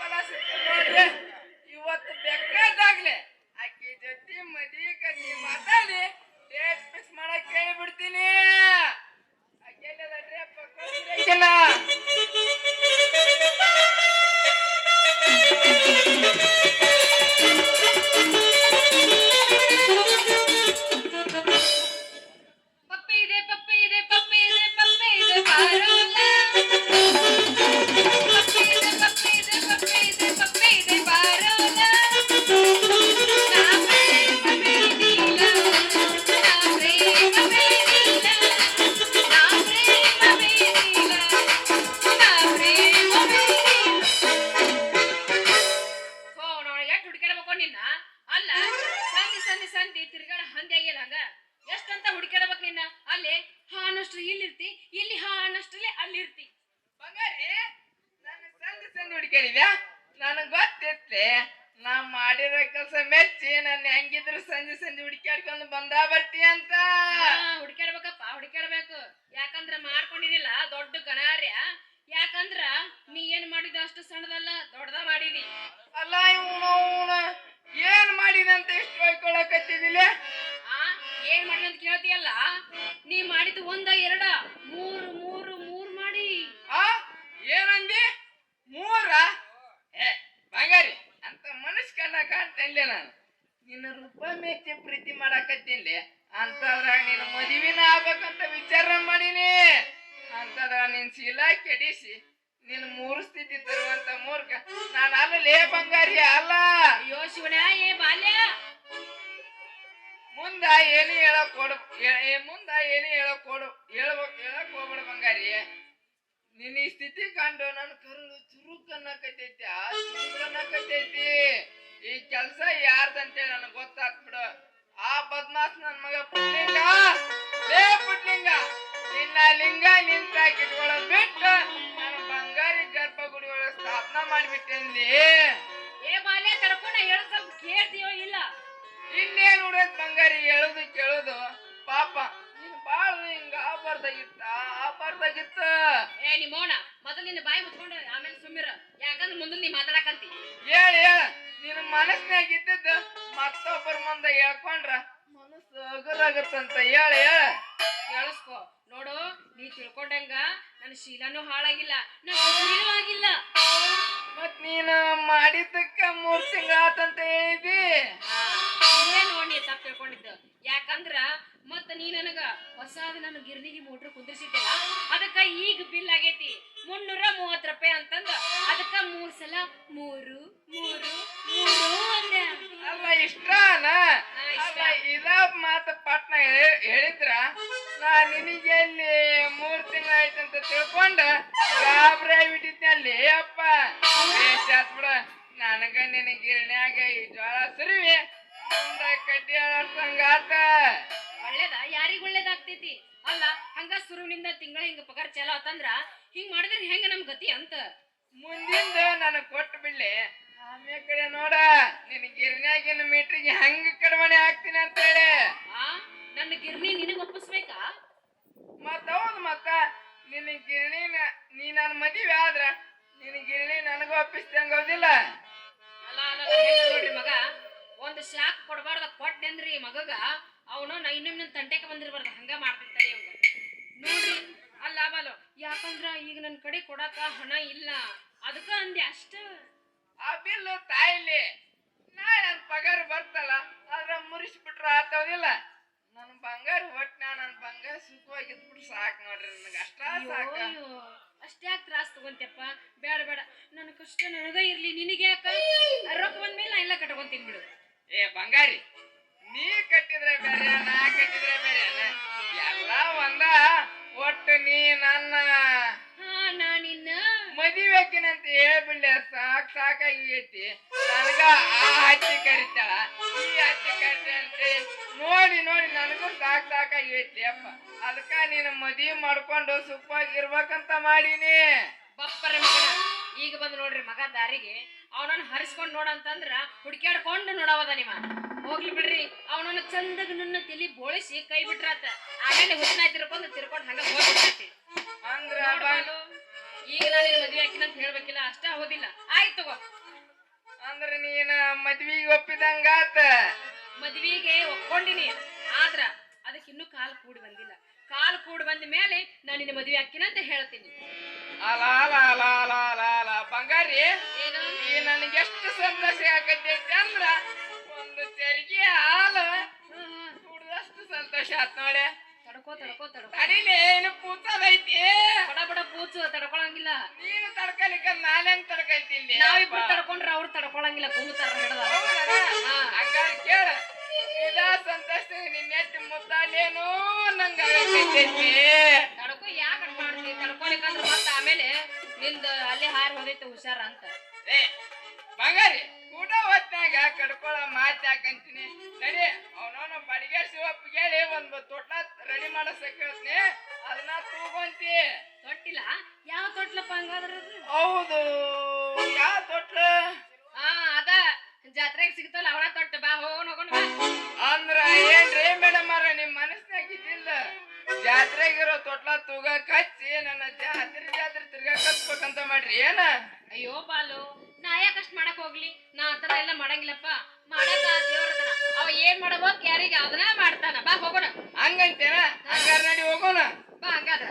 ಫಲ ಸಿಕ್ಕಿದೆ ಇವತ್ತು ಬೇಕಾದಾಗ್ಲೆ ಅಕ್ಕಿ ಜೊತೆ ಮದಿ ಕಟ್ಟಿ ಮಾತಾಡಿ ಡೇಟ್ ಫಿಕ್ಸ್ ಮಾಡಕ್ ಕೇಳಿ ಬಿಡ್ತೀನಿ ಪಪ್ಪಿ ಇದೆ ಪಪ್ಪಿ ಇದೆ ಪಪ್ಪಿ ಇದೆ ಪಪ್ಪಿ ಇದೆ ಬಾರೋ ಹುಡುಕಾಡಿದ್ಯಾ ನನಗ್ ಗೊತ್ತಿತ್ಲೆ ನಾ ಮಾಡಿರೋ ಕೆಲಸ ಮೆಚ್ಚಿ ನನ್ನ ಹೆಂಗಿದ್ರು ಸಂಜೆ ಸಂಜೆ ಹುಡುಕಾಡ್ಕೊಂಡು ಬಂದಾ ಬರ್ತಿ ಅಂತ. ಹಾ ಹುಡ್ಕ್ಯಾಡ್ಬೇಕು. ಯಾಕಂದ್ರ ಮಾಡ್ಕೊಂಡಿದಿಲ್ಲ ದೊಡ್ಡ ಗಣಾರ್ಯ. ಯಾಕಂದ್ರ ನೀ ಏನ್ ಮಾಡಿದ ಅಷ್ಟು ಸಣ್ಣದಲ್ಲ ದೊಡ್ಡದ ಮಾಡಿದಿ. ಅಲ್ಲ ಇವನು ಏನ್ ಮಾಡಿದಂತ ಇಷ್ಟ ಹೊಯ್ಕೊಳಕತ್ತಿದಿಲ್ಲ ಆ ಏನ್ ಮಾಡಿದಂತ ಕೇಳ್ತಿಯಲ್ಲ? ನೀ ಮಾಡಿದ ಒಂದ ಎರಡ. ಕಾಣ್ತೇನ್ಲೆ ನಾನು. ನಿನ್ನ ರೂಪ ಮೆಚ್ಚಿ ಪ್ರೀತಿ ಮಾಡಾಕತ್ತೀನಿ. ಅಂತದ್ರಾಗ ನಿನ್ನ ಮದುವಿನ ಆಗ್ಬೇಕಂತ ವಿಚಾರ ಮಾಡೀನಿ. ಅಂತದ್ರಾಗ ನಿನ್ ಶೀಲ ಕೆಡಿಸಿ ನಿನ್ ಮೂರು ಸ್ಥಿತಿ ತರುವಂತ ಮೂರ್ಖ. ನಾನು ಅಲ್ಲೇ ಬಂಗಾರಿ ಅಲ್ಲ. ಅಯ್ಯೋ ಶಿವಣ್ಣ ಏ ಬಾಲ್ಯ. ಮುಂದ ಏನು ಹೇಳಕ್ ಕೊಡು ಮುಂದ ಏನು ಹೇಳಕ್ ಕೊಡು ಹೇಳ್ಬೇಕು ಹೇಳಕ್ ಹೋಗ್ಬೇಡ ಬಂಗಾರಿ. ನಿನ್ನ ಈ ಸ್ಥಿತಿ ಕಂಡು ನನ್ನ ಕರುಳು ಚುರುಕನ್ನ ಅನ್ನಕತ್ತೈತಿ ಆ ಚುರುಕ್ ಅನ್ನಕತ್ತೈತಿ ಈ ಕೆಲ್ಸ ಯಾರ್ದಂತೇಳಿ ನನಗೆ ಗೊತ್ತಾತ್ ಬಿಡು ಆ ಬದ್ಮಾಸ್ ನನ್ ಮಗ ಪುಟ್ಲಿಂಗ. ಲೇ ಪುಟ್ಲಿಂಗ ನಿನ್ನ ಲಿಂಗ ನಿಂತ ಕಿಟ್ಕೊಳ್ಳೋದ್ ಬಿಟ್ಟು ನಾನು ಬಂಗಾರಿ ಗರ್ಭಗುಡಿ ಒಳಗೆ ಸ್ಥಾಪನಾ ಮಾಡಿಬಿಟ್ಟೇನ್ಲಿ ಏ ಬಾಲ್ಯ ಕರ್ಕೊಂಡ ಹೇಳ ಸ್ವಲ್ಪ ಕೇಳ್ತೀಯೋ ಇಲ್ಲ? ಇನ್ನೇನ್ ಉಡೋದ್ ಬಂಗಾರಿ ಹೇಳುದು ಕೇಳುದು. ಪಾಪ ನೀನ್ ಬಾಳ ಹಿಂಗ ಆಬಾರ್ದಾಗಿತ್ತ ಆಬಾರ್ದಾಗಿತ್ತ. ಏ ನಿಮ್ಮೋಣ ಮೊದಲು ನಿನ್ನ ಬಾಯಿ ಮುಚ್ಕೊಂಡು ಆಮೇಲೆ ಸುಮ್ಮಿರ. ಯಾಕಂದ್ರೆ ಮುಂದೆ ನೀ ಮಾತಾಡಕಂತಿ. ಹೇಳ ಹೇಳ. ನಿನ್ ಮನಸ್ನಾಗ ಇದ್ದದ್ದು ಮತ್ತೊಬ್ಬರ ಮುಂದೆ ಹೇಳ್ಕೊಂಡ್ರ ಮನಸ್ಸು ಹಗುರಾಗತ್ತಂತ ಹೇಳ ಹೇಳ. ಕೇಳಿಸ್ಕೊ. ನೋಡು ನೀ ತಿಳ್ಕೊಂಡಂಗ ನನ್ನ ಶೀಲನೂ ಹಾಳಾಗಿಲ್ಲ ನನ್ನ ಬುದ್ಧಿನೂ ಆಗಿಲ್ಲ. ಮತ್ ನೀನು ಮಾಡಿದ್ದಕ್ಕ ಮೂರ್ ತಿಂಗಳಾತಂತ ಹೇಳಿದಿ? ನೀನೇ ನೋಡಿ ತಪ್ಪು ತಿಳ್ಕೊಂಡಿದ್ದು? ಯಾಕಂದ್ರ ಮತ್ತ ನೀ ನನಗ ಹೊಸಾದ ನನ್ನ ಗಿರ್ನಿಗೆ ಮೋಟ್ರ್ ಕುಂದಿರ್ಸಿದ್ದಲ್ಲ ಅದಕ್ಕ ಈಗ ಬಿಲ್ ಆಗೈತಿ. ಮುನ್ನೂರ ಮೂವತ್ತು ರೂಪಾಯಿ ಅಂತಂದ ಇಷ್ಟನ ಇಷ್ಟ. ಅಲ್ಲ ಇದ ಮಾತು ಪಟ್ನ ಹೇಳಿ- ಹೇಳಿದ್ರ? ನಾ ನಿನಗೆ ಅಲ್ಲಿ ಮೂರ್ ತಿಂಗಳ ಆಯ್ತಂತ ತಿಳ್ಕೊಂಡ? ಗಾಬ್ರಿ ಬಿಟ್ಟಿದ್ನಲ್ಲಿ ಅಪ್ಪ. ಬೇಷ್ ಆತ್ ಬಿಡ. ನನಗ ನಿನ್ನ ಗಿರಣ್ಯಾಗ ಈ ಜ್ವಾಳ ಸುರಿವಿ. ಮುಂದ ಕಡ್ಡಿ ಆತ. ಒಳ್ಳೇದ? ಯಾರಿಗ ಒಳ್ಳೇದಾಗ್ತೈತಿ? ಅಲ್ಲ ಹಂಗ ಸುರುವಿನಿಂದ ತಿಂಗಳ ಹಿಂಗ ಪಗಾರ ಚಲೋ ಆತಂದ್ರ ಹಿಂಗ್ ಮಾಡಿದ್ರೆ ಹೆಂಗ ನಮ್ ಗತಿ ಅಂತ? ಮುಂದಿಂದ ನನಗ್ ಕೊಟ್ಟು ಬಿಡ್ಲಿ ಆಮೇಲೆ ಕಡೆ ನೋಡ ನಿನ್ನ ಗಿರ್ನ್ಯಾಗಿನ ಮೀಟ್ರಿಗೆ ಹಂಗ ಕಡಿಮೆ ಆಗ್ತೀನಿ ಅಂತ ಹೇಳಿ. ಆ? ನನ್ನ ಗಿರ್ನಿ ನಿನಗೆ ಒಪ್ಪಿಸ್ಬೇಕಾ? ಮತ್ತ ಹೌದು ಮತ್ತ ನಿನ್ನ ಗಿರಣಿ ನೀ ನನ್ನ ಮದುವೆ ಆದ್ರ ನಿನ್ನ ಗಿರಣಿ ನನಗೂ ಒಪ್ಪಿಸ್ದಂಗ ಹೌದಿಲ್ಲ. ಅಲ್ಲ ಅಲ್ಲ ಅಲ್ಲ, ಹೆಂಗ ನೋಡ್ರಿ ಮಗ. ಒಂದು ಶಾಕ್ ಕೊಡಬಾರ್ದ ಕೊಟ್ಟೆಂದ್ರಿ ಮಗಗ. ಅವನು ನಾ ಇನ್ನೊಮ್ಮೆ ನನ್ನ ತಂಟೆಗೆ ಬಂದಿರ್ಬಾರ್ದು ಹಂಗ ಮಾಡ್ತಿರ್ತಾರೆ ಇವಂಗ. ನೋಡ್ರಿ ಅಲ್ಲ ಬಾಲು ಯಾಕಂದ್ರ ಈಗ ನನ್ನ ಕಡೆ ಕೊಡಾಕ ಹಣ ಇಲ್ಲ. ಅದಕ್ಕ ಅಂದೆ ಅಷ್ಟ. ಆ ಬಿಲ್ಲು ತಾಯಿಲಿ. ನಾಳೆ ನನ್ನ ಪಗಾರ ಬರ್ತಲ್ಲ ಅದ್ರ ಮುರಿಸ್ಬಿಟ್ರ ಆತವದಿಲ್ಲ ನನ್ನ ಬಂಗಾರ ಒಟ್ಟು ನನ್ನ ಬಂಗಾರ ಸುಖವಾಗಿದ್ಬಿಟ್ಟು ಸಾಕು ನೋಡ್ರಿ ನನಗೆ. ಅಷ್ಟ ಸಾಕ. ಅಷ್ಟೇ ತ್ರಾಸ್ ತಗೊಂತಪ್ಪ ಬೇಡ ಬೇಡ ನನ್ನ ಕಷ್ಟ ನನಗ ಇರ್ಲಿ ನಿನಗೆ ಯಾಕ? ರೊಕ್ಕ ಬಂದ್ಮೇಲೆ ನಾ ಎಲ್ಲ ಕಟ್ಕೊಂತೀನಿ ಬಿಡು. ಏ ಬಂಗಾರಿ ನೀ ಕಟ್ಟಿದ್ರೆ ಬೇರೆ ನಾ ಕಟ್ಟಿದ್ರೆ ಬೇರೆ. ಎಲ್ಲ ಒಂದ ಒಟ್ಟು ನೀ ನನ್ನ ಹಾ ನಾ ನಿನ್ನ ಮದಿಬೇಕಿನಂತ ಹೇಳ್ಬಿಡ್ಲೆ ಸಾಕ್ ಸಾಕಾಗೈತಿ ನನಗ ಆ ಹಚ್ಚಿ ಕರಿತಾಳ ಈ ಹತ್ತಿ ಕರಿತ ನೋಡಿ ನೋಡಿ ನನಗೂ ಸಾಕ್ ಸಾಕಾಗೈತಿ ಅಪ್ಪ. ಅದಕ್ಕ ನೀನು ಮದ್ವಿ ಮಾಡ್ಕೊಂಡು ಸುಖವಾಗಿರ್ಬೇಕಂತ ಮಾಡೀನಿ. ಬಪ್ಪರ ಮಗನ ಈಗ ಬಂದು ನೋಡ್ರಿ ಮಗ ದಾರಿಗೆ ಅವನನ್ನ ಹರಿಸ್ಕೊಂಡು ನೋಡಂತಂದ್ರ ಹುಡ್ಕ್ಯಾಡ್ಕೊಂಡು ನೋಡವದ ನೀವ. ಹೋಗ್ಲಿ ಬಿಡ್ರಿ ಅವನನ್ನ ಚಂದಗ ನನ್ನ ತಲಿ ಬೋಳಿಸಿ ಕೈ ಬಿಟ್ರಾತ. ಆಮೇಲೆ ಹುಚ್ಚನ ತಿರ್ಕೊಂಡು ತಿರ್ಕೊಂಡು ಹಂಗ ಹೋಗ್ಬಿಡ್ತೈತಿ. ಅಂದ್ರ ಈಗ ನಾನು ನಿನ್ನ ಮದ್ವೆ ಹಾಕಿನಂತ ಹೇಳ್ಬೇಕಿಲ್ಲ ಅಷ್ಟ ಹೋದಿಲ್ಲ ಆಯ್ತು ತಗೋ. ಅಂದ್ರ ನೀನ ಮದ್ವಿಗೆ ಒಪ್ಪಿದಂಗಾತ ಮದ್ವಿಗೆ ಒಪ್ಕೊಂಡಿನಿ ಆದ್ರ ಅದಕ್ಕೆ ಇನ್ನೂ ಕಾಲ್ ಕೂಡಿ ಬಂದಿಲ್ಲ. ಕಾಲ್ ಕೂಡಿ ಬಂದ ಮೇಲೆ ನಾನು ನಿನ್ನ ಮದ್ವೆ ಹಾಕಿನ ಅಂತ ಹೇಳ್ತೀನಿ. ಅಲ ಅಲ ಅಲ ಅಲ ಅಲ ಅಲ. ಬಂಗಾರಿ ಏನು? ಈ ನನಗೆ ಎಷ್ಟು ಸಂತೋಷ ಆಗತೈತಿ ಅಂದ್ರ ಒಂದು ತೆರಿಗೆ ಹಾಲು. ಕುಡ್ದಷ್ಟು ಸಂತೋಷ ಆತ್ ನೋಡಿ ತಡ್ಕೋ ತಡ್ಕೋ ತಡ್ಕೋ. ತಡಿಲಿ ಏನು ಕೂತದೈತಿ ಬಡ ಬಡ ಪೂಚು ತಡ್ಕೊಳಂಗಿಲ್ಲ. ನೀನು ತಡ್ಕಲಿಕ್ಕ ನಾನ್ ಹೆಂಗ್ ನಾವು ನಾವಿಬ್ರು ತಡ್ಕೊಂಡ್ರೆ ಅವ್ರು ತಡ್ಕೊಳಂಗಿಲ್ಲ ಗುಮ್ಮತಾರ ಹಿಡ್ದ ಹಂಗಾಗಿ ಕೇಳ. ಇದಾ ಸಂತೋಷ ನಿನ್ನ ಎತ್ತಿ ನಂಗೆ ಆಗತೈತಿ ತಡ್ಕೋ ಯಾಕೆ ಮಾಡ್ತಿ? ತಡ್ಕೊಳಿಕಂದ್ರ ಮತ್ತ ಆಮೇಲೆ ನಿಂದ ಅಲ್ಲಿ ಹಾರಿ ಹೋದೈತೆ ಹುಷಾರ ಅಂತ. ಏ ಬಂಗಾರಿ. ಊಟ ಹೊತ್ನಾಗ ಕಡ್ಕೊಳ ಮಾತ್ ಯಾಕಂತೀನಿ ನಡಿ ಅವನವನ ಬಡಿಗೆ ಸಿವಪ್ಪ ಕೇಳಿ ಒಂದು ತೊಟ್ಲ ರೆಡಿ ಮಾಡಸಕ್ಕೆ ಹೇಳ್ತೀನಿ. ಅದನ್ನ ತೂಗೊಂತಿ. ತೊಟ್ಟಿಲ್ಲ ಯಾವ ತೊಟ್ಲಪ್ಪ ಹಂಗಾದ್ರ? ಹೌದು ಯಾವ ತೊಟ್ಲ? ಹಾ ಅದ. ಜಾತ್ರೆಗೆ ಸಿಗ್ತಲ್ಲ ಅವಳ ತೊಟ್ಟ. ಬಾ ಹೋಗೋಣ ಹೋಗೋಣ ಬಾ. ಅಂದ್ರ ಏನ್ರಿ ಮೇಡಮ್ ಅವ್ರ ನಿಮ್ ಮನಸ್ನಾಗ ಇದ್ದಿಲ್ಲ ಜಾತ್ರೆಗಿರೋ ತೊಟ್ಲ ತೂಗ ಹಚ್ಚಿ ನನ್ನ ಜಾತ್ರೆ ಜಾತ್ರೆ ತಿರ್ಗಾ ಕಚ್ಬೇಕಂತ ಮಾಡ್ರಿ ಏನ? ಅಯ್ಯೋ ಯಾಕಷ್ಟ್ ಮಾಡಕ್ ಹೋಗ್ಲಿ ನಾ ಆತರ ಎಲ್ಲ ಮಾಡಂಗಿಲ್ಲಪ್ಪ. ಮಾಡಕ ದೇವ್ರದನ ಅವ ಏನ್ ಮಾಡವ ಕ್ಯಾರಿಗೆ ಅದನ್ನ ಮಾಡ್ತಾನ. ಬಾ ಹೋಗೋಣ. ಹಂಗಂತೇನ? ಹಂಗಾರ ನಡಿ ಹೋಗೋಣ. ಬಾ ಹಂಗಾದ್ರ.